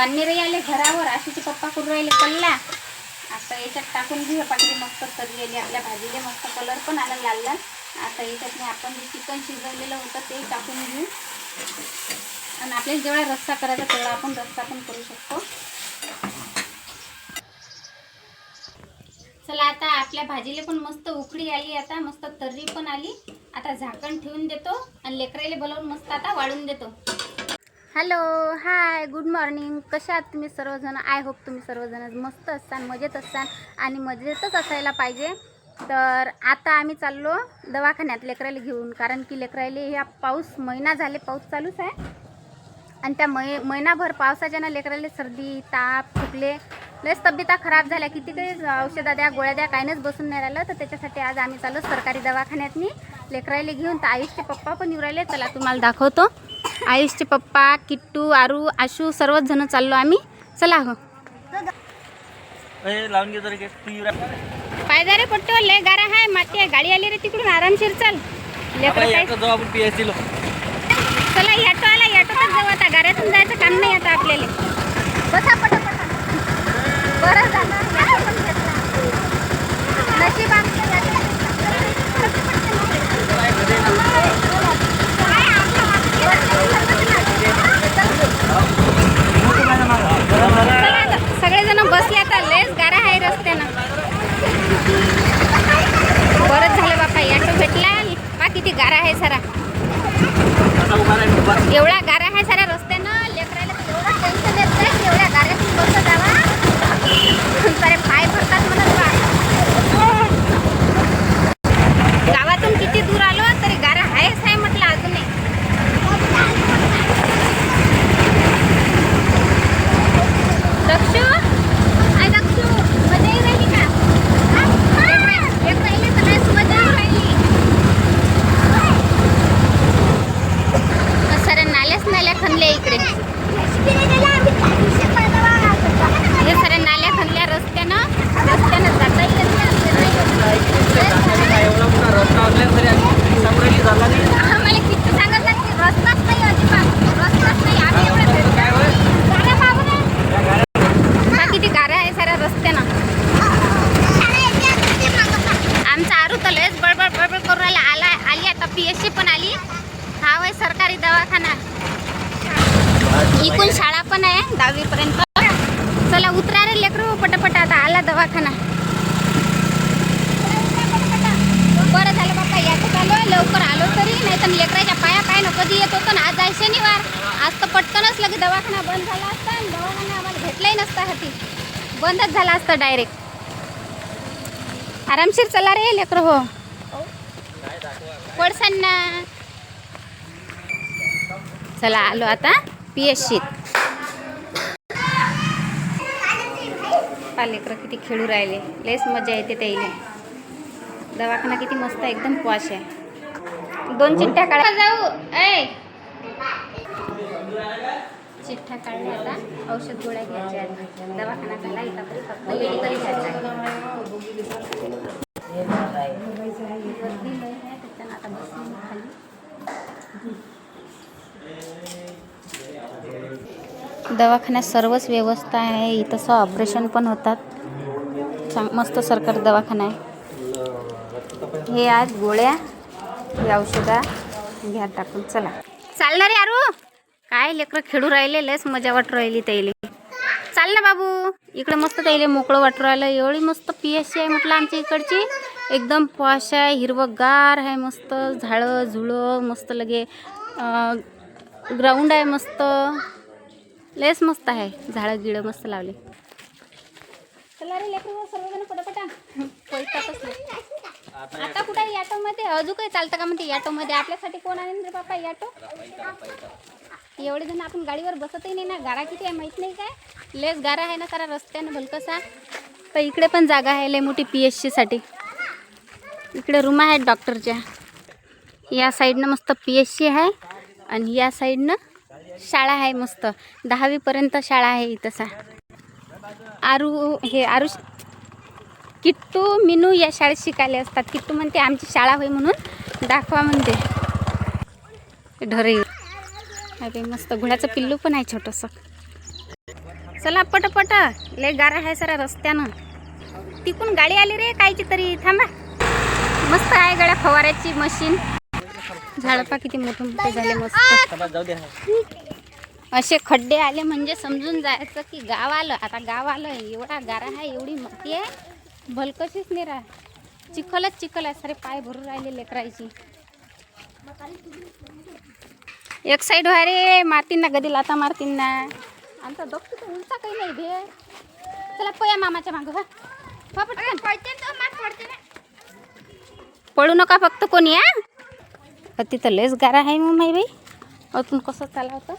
पाणीरही आले घरावर आशीचे पप्पा करून राहिले? कल्ला. आता याच्यात टाकून घेऊ पाठी मस्त तरी आली आपल्या भाजीले मस्त कलर पण आला लाल लाल. आता याच्यात आपण जे चिकन शिजवलेलं होतं ते टाकून घेऊ. आणि आपल्याला जेवढा रस्सा करायचा तेवढा आपण रस्सा पण करू शकतो. चला आता आपल्या भाजीला पण मस्त उकडी आली आता मस्त तर्री पण आली. आता झाकण ठेवून देतो आणि लेकराईला बोलावून मस्त आता वाढून देतो. हॅलो हाय गुड मॉर्निंग कशा आहात तुम्ही सर्वजण? आय होप तुम्ही सर्वजण मस्त असतान मजेत असतान आणि मजेतच असायला पाहिजे. तर आता आम्ही चाललो दवाखान्यात लेकराला घेऊन कारण की लेकरायले ह्या पाऊस महिना झाले पाऊस चालूच आहे. आणि त्या मै महिनाभर पावसाच्यानं लेकराले सर्दी ताप खोकले लस तब्येता खराब झाल्या. किती काही औषधा द्या गोळ्या द्या काहीच बसून नाही राहिलं. तर त्याच्यासाठी आज आम्ही चाललो सरकारी दवाखान्यातनी लेकराले घेऊन. तर आयुषचे पप्पा पण येऊ राहिले. चला तुम्हाला दाखवतो. आयुषचे पप्पा किट्टू आरू आशू सर्वच जण चाललो आम्ही. चला हो. ए, लावून घे जरा केस. तू येऊ रा- पायदा रे पट्टो लय गारा हाय. माती आहे. गाडी आली रे तिकडून. आरामशीर चाल. लेकरं काय. चला याटो आला याटोतच जाऊ आता. गाड्यातून जायचं काम नाही आता आपल्याला. बसा पटापटा बरं झालं. याटो पण घेतला नशीब आमचं याटो. Thank you. आली पी एस सी पण आली. हा वय सरकारी दवाखाना. इकून शाळा पण आहे दहावी पर्यंत चला उतरा रे लेकरू पटापट आता आला दवाखाना. बरं झालं बाप्पा याचं आलो लवकर आलो तरी नाही तर लेकराच्या पाया पाय ना कधी येत होतं ना आज आहे शनिवार. आज तर पटकनच लगे दवाखाना बंद झाला असता आणि दवाखाना आम्हाला भेटलाही नसता हाती. बंदच झाला असता डायरेक्ट आरामशीर चला रे लेकर हो. पडसांना. चला आलो आता पी एस शीत किती खेळू राहिले. लयच मजा येते त्याईले दवाखाना किती मस्त आहे, एकदम पॉश आहे. दोन चिठ्ठ्या काढा. जाऊ. ऐ. चिठ्ठ्या काढल्या आता औषध गोळ्या घ्यायच्या दवाखाना झाला इथं तरी फक्त मेडिकल खाली दवाखान्यात सर्वच व्यवस्था आहे. इथं ऑपरेशन पण होतात. चांग मस्त सरकारी दवाखाना आहे. हे आज गोळ्या हे औषधा घ्या टाकून. चला. चालणार यारू काय लेकरं खेळू राहिले लस मजा वाटू राहिली त्याला चाल ना बाबू. इकडे मस्त त्याला मोकळं वाटू राहिलं. एवढी मस्त पी एस सी आहे म्हटलं आमच्या इकडची. एकदम पॉश आहे हिरवंगार आहे मस्त झाडं झुळं मस्त लगे ग्राउंड आहे मस्त. लेस मस्त आहे झाडं गिळं मस्त लावले. चला रे लेकरं सर्वजण पटापटा. पैशातच नाही आता कुठे आहे मध्ये? अजून काही चालतं का म्हणते मध्ये? आपल्यासाठी कोण आहे रे बापा याटो? एवढे जण आपण गाडीवर बसतही नाही ना. गारा किती आहे माहीत नाही काय? लेस गारा आहे ना खरा रस्त्यानं भलकसा. तर इकडे पण जागा आहे लय मोठी पी एस सीसाठी इकडे रूम आहेत डॉक्टरच्या. या साईडनं मस्त पी एच सी आहे आणि या साईडनं शाळा आहे मस्त. दहावीपर्यंत शाळा आहे इथंसा आरू हे आरू किट्टू मिनू या शाळेत शिकायला असतात. किट्टू म्हणते आमची शाळा होई म्हणून दाखवा म्हणते. ढरे. अरे मस्त घोड्याचं पिल्लू पण आहे छोटंसं. चला पटपट. लय गारा आहे सरा रस्त्यानं. तिकून गाडी आली रे कायची तरी. थांबा. मस्त आहे गड्या फवाऱ्याची मशीन. झाडपा किती मोठे मोठे झाले मस्त. असे खड्डे आले म्हणजे समजून जायचं की गाव आलं. आता गाव आलं एवढा गारा आहे एवढी माती आहे. भलकशीच नाही राह चिखलच चिखल आहे. सारे पाय भरून राहिले लेकरायची. एक साईड व्हा रे मारतीन ना गदी लाता मारतीन ना. आमचा दोघ तर उलटा काही नाही भे चला पया मामाच्या मागं व्हा. व्हा पळू नका फक्त कोणी हा? तिथं लयच गारा आहे मग माई बाई. अजून कसं चालवतं?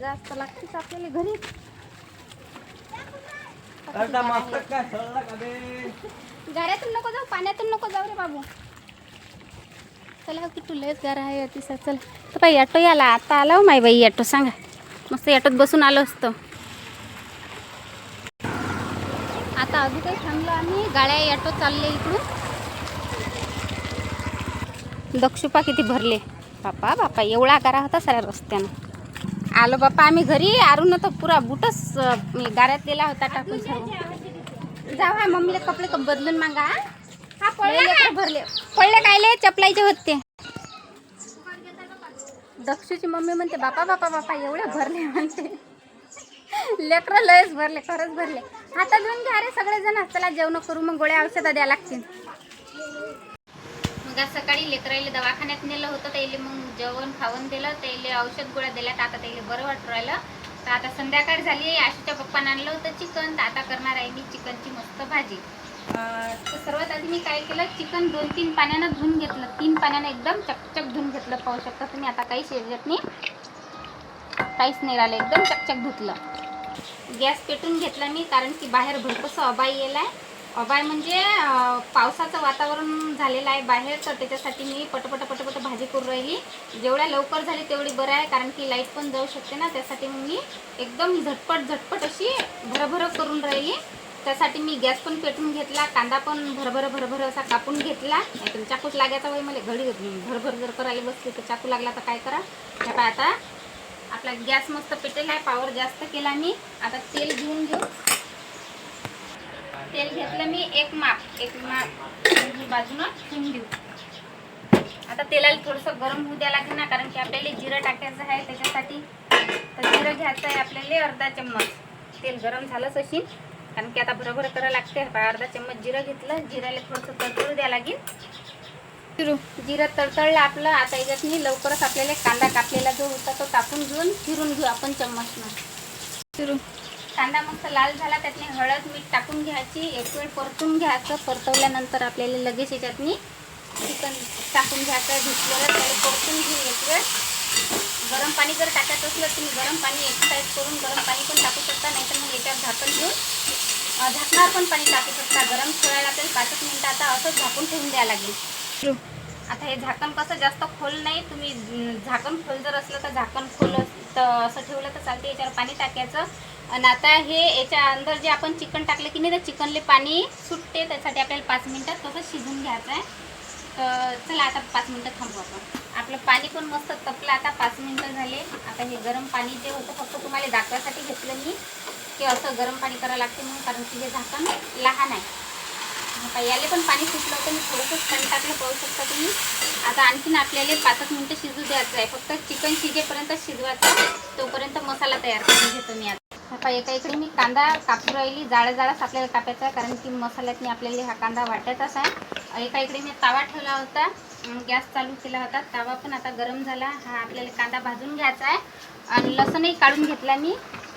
जास्त लागतेच आपल्याला घरी. गाड्यातून नको जाऊ पाण्यातून नको जाऊ रे बाबू. चला किटू लयच गारा आहे अतिसा चल. तर बाई ऑटो याला. आता आला हो माई बाई ऑटो. सांगा. मस्त ऑटोत बसून आलो असतो. आता अजून काही थांबलो आम्ही. गाड्या ऑटो चालले इकडून. दक्षुपा किती भरले? बापा बापा एवढा गारा होता साऱ्या रस्त्यानं. आलो बापा आम्ही घरी. आरून तर पुरा बुटच गाऱ्यात दिला होता टाकून सर्व. जाऊ हा मम्मीला कपडे कप बदलून मागा हा. पडले भरले. पडले कायले चपलायचे होते. दक्षूची मम्मी म्हणते बापा बापा बापा एवढे भरले म्हणते. लेकरं लयच भरले खरंच भरले. हातात घेऊन घ्या रे सगळेजण. चला जेवण करू मग गोळ्या औषधा द्या लागतील. आज सकाळी लेकरायला दवाखान्यात नेलं होतं त्याला मग जेवण खावण दिलं त्याला औषध गोळ्या दिल्या तर आता त्याला बरं वाटू राहिलं. तर आता संध्याकाळ झाली आशूच्या पप्पानं आणलं होतं चिकन. तर आता करणार आहे मी चिकनची मस्त भाजी. तर सर्वात आधी मी काय केलं चिकन दोन तीन पाण्यानं धुवून घेतलं. तीन पाण्यानं एकदम चकचक धुवून घेतलं. पाहू शकता तुम्ही आता काही शेजत नाही काहीच नाही राहिलं. एकदम चकचक धुतलं. गॅस पेटून घेतला मी कारण की बाहेर भरपूर अबाई येला आहे अबाय म्हणजे पावसाचं वातावरण झालेलं आहे बाहेर तर त्याच्यासाठी मी पटपट पटपट भाजी करून राहिली. जेवढ्या लवकर झाली तेवढी बरं आहे कारण की लाइट पण जाऊ शकते ना त्यासाठी मग मी एकदम झटपट झटपट अशी भरभर करून राहिली. त्यासाठी मी गॅस पण पेटून घेतला कांदा पण भरभर भरभर असा कापून घेतला. नाहीतर चाकूच लागायचा वय मला घडी भरभर जर करायला बसली तर चाकू लागला तर काय करा? हे पाय आता आपला गॅस मस्त पेटेल आहे पावर जास्त केला मी. आता तेल घेऊन घेऊ. तेल घेतलं मी एक माप एक माप. ही बाजूनं ठेवून देऊ. आता तेलाला थोडंसं गरम होऊ द्या लागेल ना कारण की आपल्याला जिरं टाकायचं आहे त्याच्यासाठी. तर जिरं घ्यायचं आहे आपल्याला अर्धा चम्मच. तेल गरम झालंच अशी कारण की आता बरोबर करावं लागते. अर्धा चम्मच जिरं घेतलं. जिऱ्याला थोडंसं तडतडू द्या लागेल. जिरं तडतडलं आपलं आता याच्यात मी लवकरच आपल्याला कांदा कापलेला जो होता तो कापून घेऊन फिरून घेऊ आपण चम्मचनं. फिरू कांदा मस्त लाल झाला त्यातली हळद मीठ टाकून घ्यायची. एक वेळ परतून घ्यायचं. परतवल्यानंतर आपल्याला लगेच याच्यात मी चिकन टाकून घ्यायचं. धुतलेलं त्याला परतून घेऊ एक वेळ. गरम पाणी जर टाकायचं असलं तुम्ही गरम पाणी एक्सरसाइज करून गरम पाणी पण टाकू शकता. नाहीतर मग याच्यात झाकण घेऊन झाकणार पण पाणी टाकू शकता. गरम ठेवायला तरी पाच एक मिनटं आता असंच झाकून ठेवून द्यावं लागेल. आता हे झाकण कसं जास्त खोल नाही. तुम्ही झाकण खोल जर असलं तर झाकण खोल तर असं ठेवलं तर चालते याच्यावर पाणी टाकायचं. आणि आता हे याच्या अंदर जे आपण चिकन टाकलं की नाही तर चिकनले पाणी सुटते त्यासाठी आपल्याला पाच मिनटात तसं शिजून घ्यायचं आहे. तर चला आता पाच मिनटं थांबू आपण. आपलं पाणी पण मस्त तपलं आता पाच मिनटं झाले. आता हे गरम पाणी जे होतं फक्त तुम्हाला दाखवासाठी घेतलं मी की असं गरम पाणी करावं लागते म्हणून कारण की हे झाकण लहान आहे. याले पण पाणी सुटलं होतं मी थोडंसं पाणी टाकलं पाहू शकता तुम्ही. आता आणखीन आपल्याला पाच एक मिनटं शिजू द्यायचं आहे. फक्त चिकन शिजेपर्यंत शिजवायचं तोपर्यंत मसाला तयार करून घेतो मी आता. आता एका इकडे मी कांदा कापू राहिली जाळं जाळंच आपल्याला कापायचा आहे कारण की मसाल्यातनी आपल्याला हा कांदा वाटायचाच आहे. एका इकडे मी तावा ठेवला होता गॅस चालू केला होता. तावा पण आता गरम झाला हा आपल्याला कांदा भाजून घ्यायचा आहे. आणि लसणही काढून घेतला मी.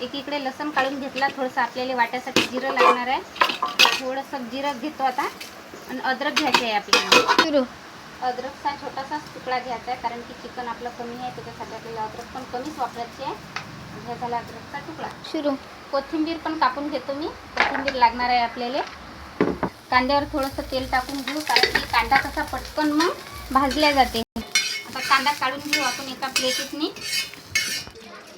एकीकडे लसण काढून घेतला थोडंसं आपल्याला वाट्यासाठी जिरं लागणार आहे. थोडंसं जिरं घेतो आता. आणि अद्रक घ्यायचे आहे आपल्याला. अद्रकचा छोटासाच तुकडा घ्यायचा आहे कारण की चिकन आपलं कमी आहे त्याच्यासाठी आपल्याला अद्रक पण कमीच वापरायची आहे. हे झाला अद्रकचा तुकडा. सुरू कोथिंबीर पण कापून घेतो मी. कोथिंबीर लागणार आहे आपल्याला. कांद्यावर थोडंसं तेल टाकून घेऊ कारण की कांदा कसा पटकन मग भाजल्या जाते. आता कांदा काढून घेऊ आपण एका प्लेटीतनी.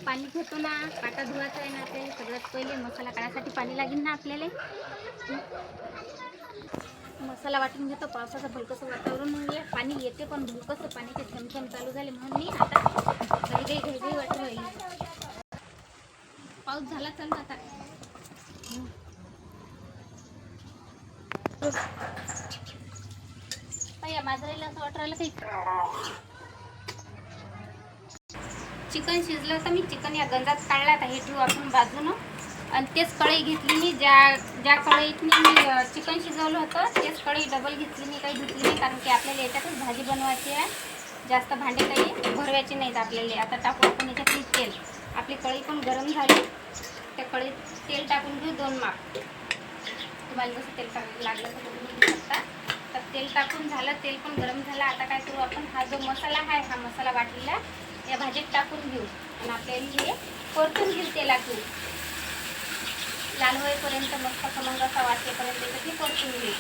पाणी घेतो ना. काटा धुवायचा आहे ना आपल्याला सगळ्यात पहिले मसाला काढण्यासाठी पाणी लागेल ना आपल्याला. मसाला वाटून घेतो. पावसाचं भलकसं वातावरण आहे पाणी येते पण भलकसं. पाण्याचे थेंब थेंब चालू झाले म्हणून मी आता घाई घाई घाई घाई वाटू राहिली. पाऊस झाला चल आता. माजरीला असं वाटू काही. चिकन शिजलं तर मी. चिकन या गंजात काढला. आता हे ठेवू आपण बाजूनं. आणि तेच कढई घेतली मी. ज्या ज्या कढईत मी चिकन शिजवलं होतं तेच कढई डबल घेतली मी. काही धुतली नाही कारण की आपल्याला याच्यातच भाजी बनवायची आहे. जास्त भांडे काही भरवायचे नाहीत आपल्याला. आता टाकू आपण याच्यात तेल. आपली कढई पण गरम झाली. त्या कळीत तेल टाकून घेऊ दोन माप. तुम्हाला जसं तेल टाक- लागलं तर तुम्ही घेऊ शकता. तर तेल टाकून झालं तेल पण गरम झालं. आता काय करू आपण हा जो मसाला आहे हा मसाला वाटलेला या भाजीत टाकून घेऊ. आणि आपल्याला हे परतून घेऊ तेलातून. लाल होईपर्यंत मस्त खमंग असा वाटेपर्यंत त्याच्यात हे परतून घेऊ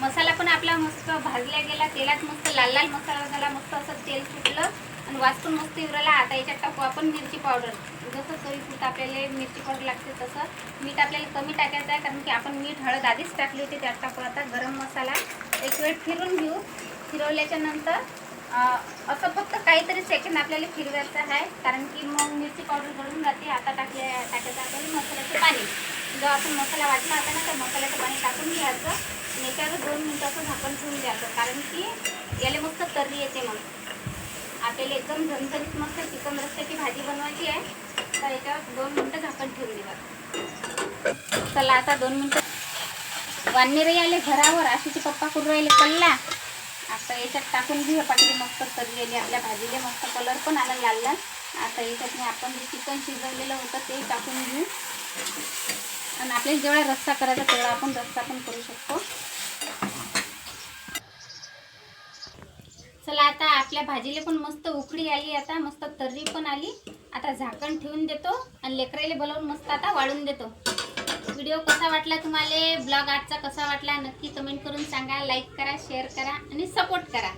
मसाला पण आपला मस्त भाजला गेला तेलात मस्त लाल लाल मसाला झाला मस्त असं तेल सुटलं आणि वास पण मस्त येऊ आता याच्यात टाकू आपण मिरची पावडर. जसं चवीपुरत आपल्याला मिरची पावडर लागते तसं. मीठ आपल्याला कमी टाकायचं आहे कारण की आपण मीठ हळद आधीच टाकली होती त्यात टाकू आता गरम मसाला. एक वेळ फिरून घेऊ. फिरवल्याच्या नंतर असं फक्त काहीतरी सेकंड आपल्याला फिरवायचं आहे. कारण की मग मिरची पावडर गळून जाते. आता टाकल्या टाकायचं आपल्याला मसाल्याचं पाणी. जो आपण मसाला वाटला होता ना तर मसाल्याचं पाणी टाकून घ्यायचं. आणि याच्यावर दोन मिनटाचं असं झाकण ठेवून द्यायचं. कारण की याला मस्त तर्री येते मग आपल्याला एकदम झणझणीत मस्त चिकन रस्त्याची भाजी बनवायची आहे. तर याच्यावर दोन मिनटं झाकण ठेवून देवा चला आता दोन मिनटं. वानेरे आले घरावर आशीचे पप्पा करून राहिले? कल्ला आता याच्यात टाकून घेऊ. पाठी मस्त तरी आपल्या भाजीले मस्त कलर पण आला लाल लाल. आता याच्यात आपण जे चिकन शिजवलेलं होतं ते टाकून घेऊ. आणि आपल्याला जेवढा रस्सा करायचा तेवढा आपण रस्सा पण करू शकतो. चला आता आपल्या भाजीला पण मस्त उकडी आली आता मस्त तर्री पण आली. आता झाकण ठेवून देतो आणि लेकराला बोलावून मस्त आता वाढून देतो. व्हिडिओ कसा वाटला तुम्हाला? ब्लॉग आजचा कसा वाटला? नक्की कमेंट करून सांगा लाईक करा शेअर करा आणि सपोर्ट करा.